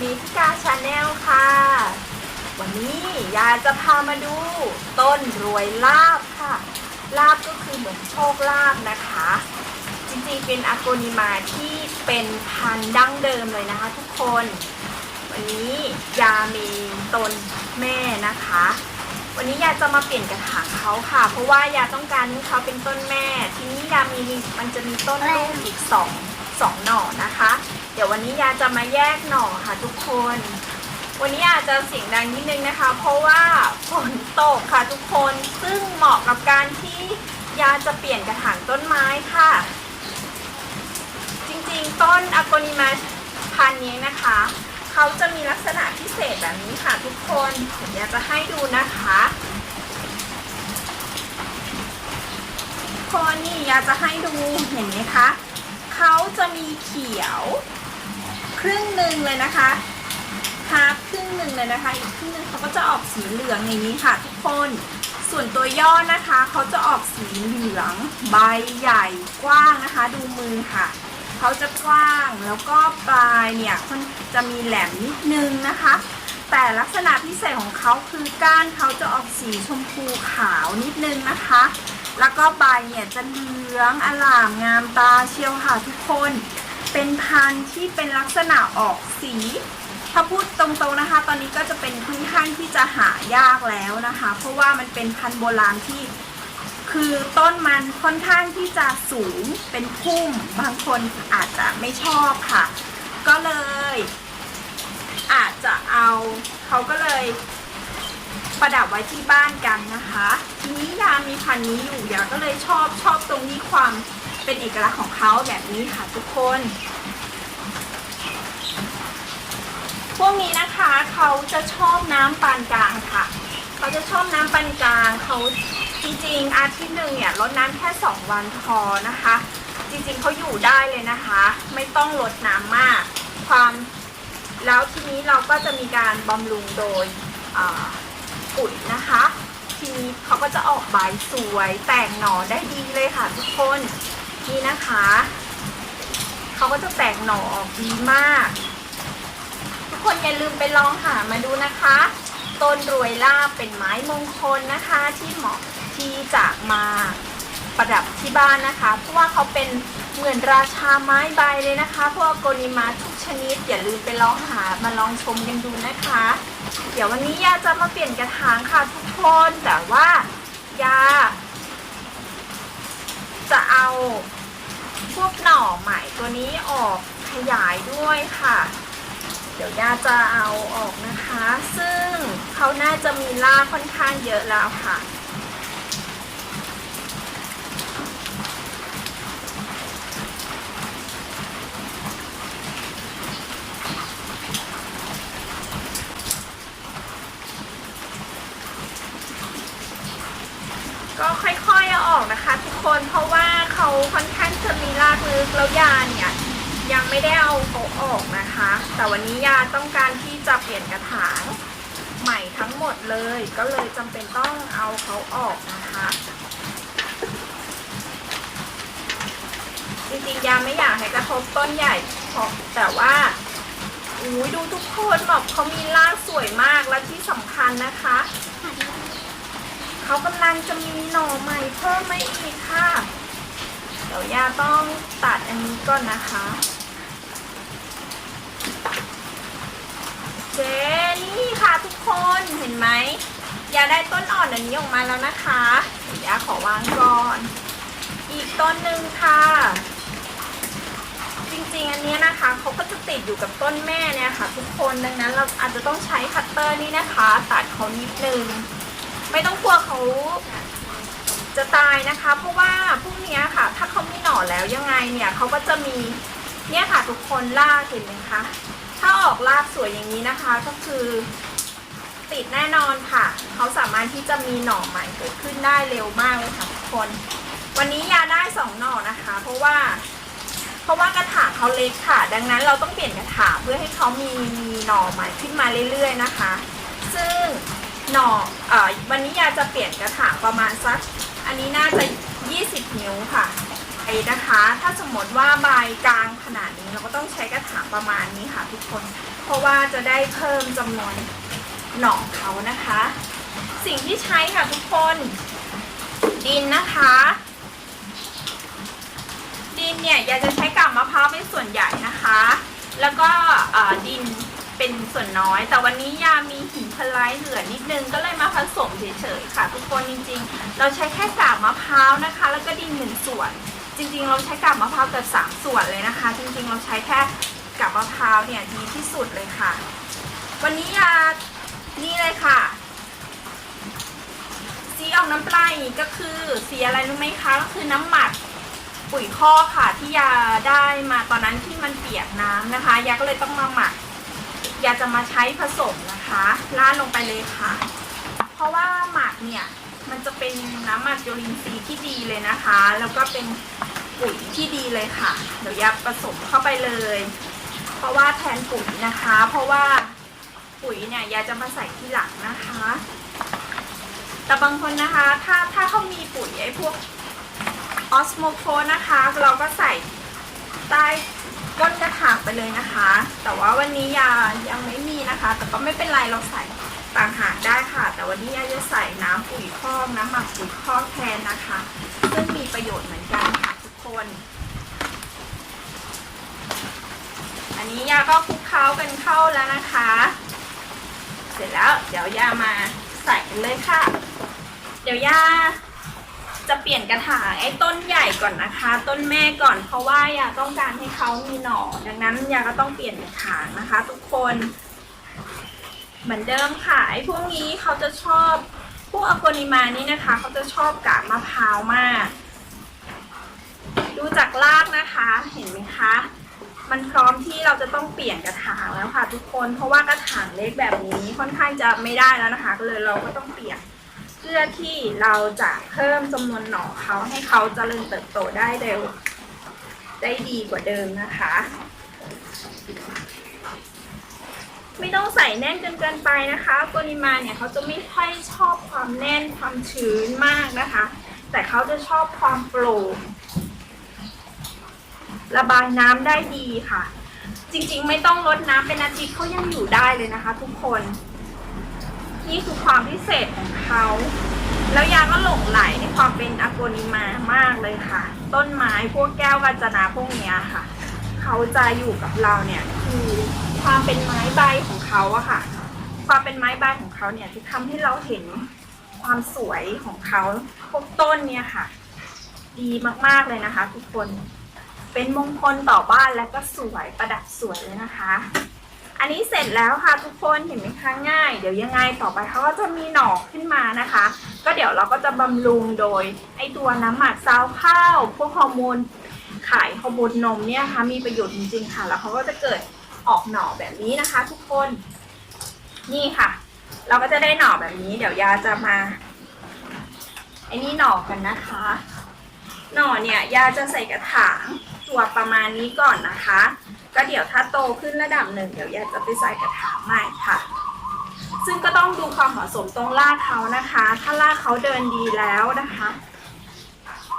มิทิกาชาแนลค่ะ วันนี้ยายจะพามาดู ต้นรวยลาบค่ะ ลาบก็คือเหมือนโชคลาบนะคะ จริงๆเป็นอากนิมาที่เป็นพันธุ์ดั้งเดิมเลยนะคะทุกคน วันนี้ยามีต้นแม่นะคะ วันนี้ยาจะมาเปลี่ยนกระถางเขาค่ะ เพราะว่ายาต้องการให้เขาเป็นต้นแม่ ทีนี้ยามีมันจะมีต้นลูกอีกสองสองหน่อนะคะ เดี๋ยววันนี้ยาจะมาแยกหน่อค่ะทุกคน วันนี้อาจจะเสียงดังนิดนึงนะคะ เพราะว่าฝนตกค่ะทุกคน ซึ่งเหมาะกับการที่ยาจะเปลี่ยนกระถางต้นไม้ค่ะ จริงๆ ต้นอากนิมาพันนี้นะคะ เขาจะมีลักษณะพิเศษแบบนี้ค่ะทุกคนเดี๋ยวยาจะให้ดูนะคะคนนี่ยาจะให้ดูเห็นไหมคะ เขาจะมีเขียว ครึ่งหนึ่งเลยนะคะฮาร์ฟครึ่งหนึ่งเลยนะคะ อีกครึ่งหนึ่งเขาก็จะออกสีเหลืองอย่างนี้ค่ะทุกคน ส่วนตัวย่อนะคะเขาจะออกสีเหลือง ใบใหญ่กว้างนะคะ ดูมือค่ะเขาจะกว้างแล้วก็ปลายเนี่ยมันจะมีแหลมนิดนึงนะคะ แต่ลักษณะพิเศษของเขาคือก้านเขาจะออกสีชมพูขาวนิดนึงนะคะ แล้วก็ใบเนี่ยจะเหลืองอลามงามตาเชียวค่ะทุกคน เป็นพันธุ์ที่เป็นลักษณะออกสี ถ้าพูดตรงๆนะคะ ตอนนี้ก็จะเป็นค่อนข้างที่จะหายากแล้วนะคะ เพราะว่ามันเป็นพันธุ์โบราณที่คือต้นมันค่อนข้างที่จะสูงเป็นพุ่ม บางคนอาจจะไม่ชอบค่ะ ก็เลย อาจจะเอาเขาก็เลย ประดับไว้ที่บ้านกันนะคะ ทีนี้ยามีพันธุ์นี้อยู่ยาก็เลยชอบชอบตรงนี้ความ เป็นเอกลักษณ์ของเขาแบบนี้ค่ะทุกคน พวกนี้นะคะเขาจะชอบน้ำปานกลางค่ะ เขาจะชอบน้ำปานกลางเขาจริงๆอาทิตย์หนึ่งเนี่ยลดน้ำแค่ 2 วันพอนะคะ จริงๆเขาอยู่ได้เลยนะคะ ไม่ต้องลดน้ำมาก ความแล้วทีนี้เราก็จะมีการบำรุงโดยปุ๋ยนะคะ ทีนี้เขาก็จะออกใบสวยแตกหน่อได้ดีเลยค่ะทุกคน นี่นะคะ เขาก็จะแตกหน่อออกดีมาก ทุกคนอย่าลืมไปลองหามาดูนะคะ ต้นรวยลาบเป็นไม้มงคลนะคะ ที่เหมาะที่จะมาประดับที่บ้านนะคะ เพราะว่าเขาเป็นเหมือนราชาไม้ใบเลยนะคะ พวกโกนิมาทุกชนิด อย่าลืมไปลองหามาลองชมกันดูนะคะ เดี๋ยววันนี้ยาจะมาเปลี่ยนกระถางค่ะทุกคน แต่ว่ายาจะเอา พวกหน่อใหม่ตัวนี้ออกขยายด้วยค่ะ เดี๋ยวย่าจะเอาออกนะคะ ซึ่งเขาน่าจะมีล่ากค่อนข้างเยอะแล้วค่ะก็ค่อยๆเอาออกนะคะ ทุกคนเพราะว่าเขาค่อนข้าง จะมีรากลึกแล้วยาเนี่ยยังไม่ได้เอาเขาออกนะคะ แต่วันนี้ยาต้องการที่จะเปลี่ยนกระถางใหม่ทั้งหมดเลย ก็เลยจำเป็นต้องเอาเขาออกนะคะ จริงๆยาไม่อยากให้กระทบต้นใหญ่เพราะแต่ว่าอุ้ยดูทุกคนแบบเขามีรากสวยมากและที่สำคัญนะคะ เขากำลังจะมีหน่อใหม่เพิ่มมาอีกค่ะ ดี๋ยวยาต้องตัดอันนี้ก่อนนะคะเจนี่ค่ะทุกคนเห็นไหมยาได้ต้นอ่อนอันนี้ออกมาแล้วนะคะเดี๋ยวยาขอวางก่อน อีกต้นหนึ่งค่ะจริงๆ อันเนี้ยนะคะเขาก็จะติดอยู่กับต้นแม่เนี่ยค่ะ ทุกคนดังนั้นเราอาจจะต้องใช้คัตเตอร์นี่นะคะ ตัดเขานิดนึง ไม่ต้องกลัวเขา จะตายนะคะ เพราะว่าพวกเนี้ค่ะ ถ้าเขาไม่หน่อแล้วยังไงเนี่ยเขาก็จะมีเนี่ยค่ะทุกคนรากเห็นไหมคะถ้าออกรากสวยอย่างนี้นะคะ ก็คือติดแน่นอนค่ะ เขาสามารถที่จะมีหน่อใหม่เกิดขึ้นได้เร็วมากเลยค่ะทุกคน วันนี้ยาได้สองหน่อนะคะ เพราะว่า เพราะว่ากระถางเขาเล็กค่ะ ดังนั้นเราต้องเปลี่ยนกระถางเพื่อให้เขามีมีหน่อใหม่ขึ้นมาเรื่อย ๆนะคะ ซึ่งหน่อเออวันนี้ยาจะเปลี่ยนกระถางประมาณสัก อันนี้น่าจะ 20 นิ้วค่ะนะคะ ถ้าสมมติว่าใบกลางขนาดนี้เราก็ต้องใช้กระถางประมาณนี้ค่ะทุกคน เพราะว่าจะได้เพิ่มจำนวนหน่อเขานะคะ สิ่งที่ใช้ค่ะทุกคนดินนะคะ ดินเนี่ยอยากจะใช้กาบมะพร้าวเป็นส่วนใหญ่นะคะ แล้วก็ดิน เป็นส่วนน้อย แต่วันนี้ยามีหินพลายเหลือนิดนึงก็เลยมาผสมเฉยๆค่ะ ทุกคนจริงๆ เราใช้แค่กาบมะพร้าวนะคะ แล้วก็ดินหนึ่งส่วน จริงๆ เราใช้กาบมะพร้าวเกือบสามส่วนเลยนะคะ จริงๆ เราใช้แค่กาบมะพร้าวเนี่ยดีที่สุดเลยค่ะ วันนี้ยานี่เลยค่ะสีออกน้ำปลายก็คือสีอะไรรู้ไหมคะก็คือน้ำหมักปุ๋ยคอค่ะที่ยาได้มาตอนนั้นที่มันเปียกน้ำนะคะ ยาก็เลยต้องมาหมัก ยาจะมาใช้ผสมนะคะราดลงไปเลยค่ะ เพราะว่าหมักเนี่ยมันจะเป็นน้ำหมักจุลินทรีที่ดีเลยนะคะ แล้วก็เป็นปุ๋ยที่ดีเลยค่ะ เดี๋ยวยาผสมเข้าไปเลย เพราะว่าแทนปุ๋ยนะคะ เพราะว่าปุ๋ยเนี่ยยาจะมาใส่ทีหลังนะคะ แต่บางคนนะคะ ถ้าถ้าเขามีปุ๋ยไอ้พวกออสโมโคนะคะ เราก็ใส่ใต้ก้นกระถาง ไปเลยนะคะ แต่ว่าวันนี้ยายังไม่มีนะคะ แต่ก็ไม่เป็นไรเราใส่ต่างหากได้ค่ะ แต่วันนี้ยาจะใส่น้ำปุ๋ยคอกน้ำหมักปุ๋ยคอกแทนนะคะ ซึ่งมีประโยชน์เหมือนกันค่ะทุกคน อันนี้ยาก็คลุกเคล้ากันเข้าแล้วนะคะ เสร็จแล้วเดี๋ยวยามาใส่กันเลยค่ะ เดี๋ยวยา จะเปลี่ยนกระถางไอ้ต้นใหญ่ก่อนนะคะ ต้นแม่ก่อนเพราะว่ายาต้องการให้เขามีหน่อ ดังนั้นยาก็ต้องเปลี่ยนกระถางนะคะ ทุกคน เหมือนเดิมค่ะไอ้พวกนี้เขาจะชอบพวกอโกนิมานี่นะคะเขาจะชอบกาบมะพร้าวมาก ดูจากรากนะคะเห็นไหมคะมันพร้อมที่เราจะต้องเปลี่ยนกระถางแล้วค่ะ ทุกคนเพราะว่ากระถางเล็กแบบนี้ค่อนข้างจะไม่ได้แล้วนะคะ ก็เลยเราก็ต้องเปลี่ยน พื่อที่เราจะเพิ่มจำนวนหน่อเขาให้เขาเจริญเติบโตได้เร็ว ได้ดีกว่าเดิมนะคะ ไม่ต้องใส่แน่นจนเกินไปนะคะปริมาณเนี่ยเขาจะไม่ค่อยชอบความแน่นความชื้นมากนะคะ แต่เขาจะชอบความโปร่งระบายน้ำได้ดีค่ะ จริงๆ ไม่ต้องลดน้ำเป็นอาทิตย์เขายังอยู่ได้เลยนะคะ ทุกคนนี่คือความพิเศษของเขา แล้วยาก็หลงไหลในความเป็นอโกนิมามากเลยค่ะ ต้นไม้พวกแก้วกัญจนาพวกเนี้ยค่ะ เขาจะอยู่กับเราเนี่ยคือความเป็นไม้ใบของเขาอะค่ะ ความเป็นไม้ใบของเขาเนี่ยที่ทำให้เราเห็นความสวยของเขาพวกต้นเนี่ยค่ะ ดีมากๆเลยนะคะ ทุกคนเป็นมงคลต่อบ้านและก็สวยประดับสวยเลยนะคะ นนี้เสร็จแล้วค่ะทุกคนเห็นไหมคะง่าย เดี๋ยวยังไงต่อไปเขาก็จะมีหน่อขึ้นมานะคะ ก็เดี๋ยวเราก็จะบำรุงโดยไอตัวน้ำหมักซาวข้าว พวกฮอร์โมนขายฮอร์โมนนมเนี่ยนะคะมีประโยชน์จริงๆค่ะ แล้วเขาก็จะเกิดออกหน่อแบบนี้นะคะ ทุกคนนี่ค่ะ เราก็จะได้หน่อแบบนี้ เดี๋ยวยาจะมาไอ้นี่หน่อกันนะคะ หน่อเนี่ยยาจะใส่กระถางตัวประมาณนี้ก่อนนะคะ ก็เดี๋ยวถ้าโตขึ้นระดับหนึ่งเดี๋ยวอยากจะไปใส่กระถางใหม่ค่ะ ซึ่งก็ต้องดูความเหมาะสมตรงรากเขานะคะ ถ้ารากเขาเดินดีแล้วนะคะ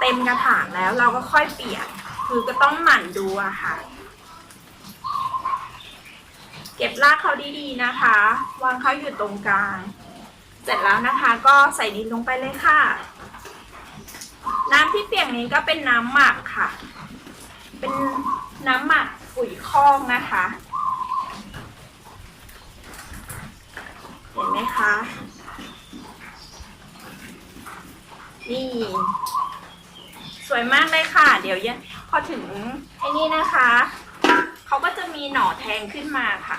เต็มกระถางแล้วเราก็ค่อยเปลี่ยนคือก็ต้องหมั่นดูอะค่ะ เก็บรากเขาดีๆนะคะ วางเขาอยู่ตรงกลาง เสร็จแล้วนะคะก็ใส่ดินลงไปเลยค่ะ น้ำที่เปียกนี้ก็เป็นน้ำหมักค่ะ เป็นน้ำหมัก ปุ๋ยคอกนะคะเห็นไหมคะ นี่ สวยมากเลยค่ะ เดี๋ยวยังพอถึงไอ้นี่นะคะ เขาก็จะมีหน่อแทงขึ้นมาค่ะ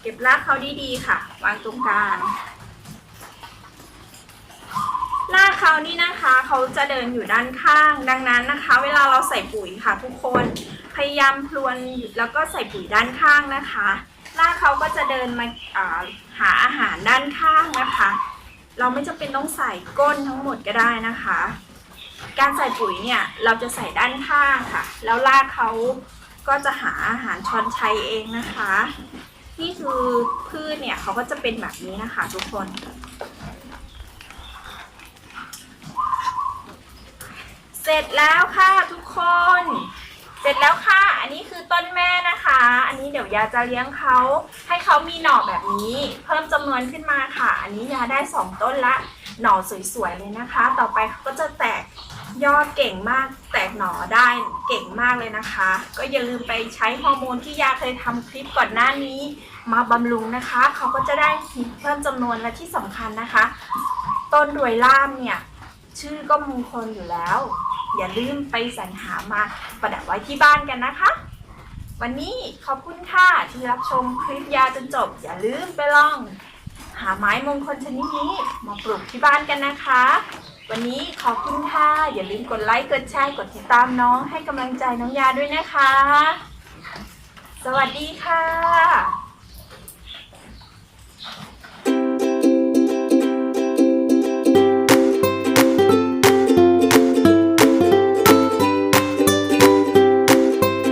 เก็บรากเขาดีๆค่ะ วางตรงกลางากเขานี่นะคะเขาจะเดินอยู่ด้านข้าง ดังนั้นนะคะ เวลาเราใส่ปุ๋ยค่ะ ทุกคนพยายามพลวนแล้วก็ใส่ปุ๋ยด้านข้างนะคะรากเขาก็จะเดินมาาหาอาหารด้านข้างนะคะ เราไม่จำเป็นต้องใส่ก้นทั้งหมดก็ได้นะคะ การใส่ปุ๋ยเนี่ยเราจะใส่ด้านข้างค่ะ แล้วรากเขาก็จะหาอาหารช้อนชัยเองนะคะ นี่คือพืชเนี่ยเขาก็จะเป็นแบบนี้นะคะ ทุกคน เสร็จแล้วค่ะทุกคน เสร็จแล้วค่ะ อันนี้คือต้นแม่นะคะ อันนี้เดี๋ยวยาจะเลี้ยงเขา ให้เขามีหน่อแบบนี้ เพิ่มจำนวนขึ้นมาค่ะ อันนี้ยาได้สองต้นละ หน่อสวยๆเลยนะคะ ต่อไปเขาก็จะแตกยอดเก่งมาก แตกหน่อได้เก่งมากเลยนะคะ ก็อย่าลืมไปใช้ฮอร์โมนที่ยาเคยทำคลิปก่อนหน้านี้ มาบำรุงนะคะ เขาก็จะได้เพิ่มจำนวนและที่สำคัญนะคะ ต้นรวยล่ามเนี่ยชื่อก็มงคลอยู่แล้ว อย่าลืมไปสรรหามาประดับไว้ที่บ้านกันนะคะ วันนี้ขอบคุณค่ะที่รับชมคลิปยาจนจบ อย่าลืมไปลอง หาไม้มงคลชนิดนี้มาปลูกที่บ้านกันนะคะ วันนี้ขอบคุณค่ะอย่าลืมกดไลค์กดแชร์กดติดตามน้องให้กำลังใจน้องยาด้วยนะคะ สวัสดีค่ะ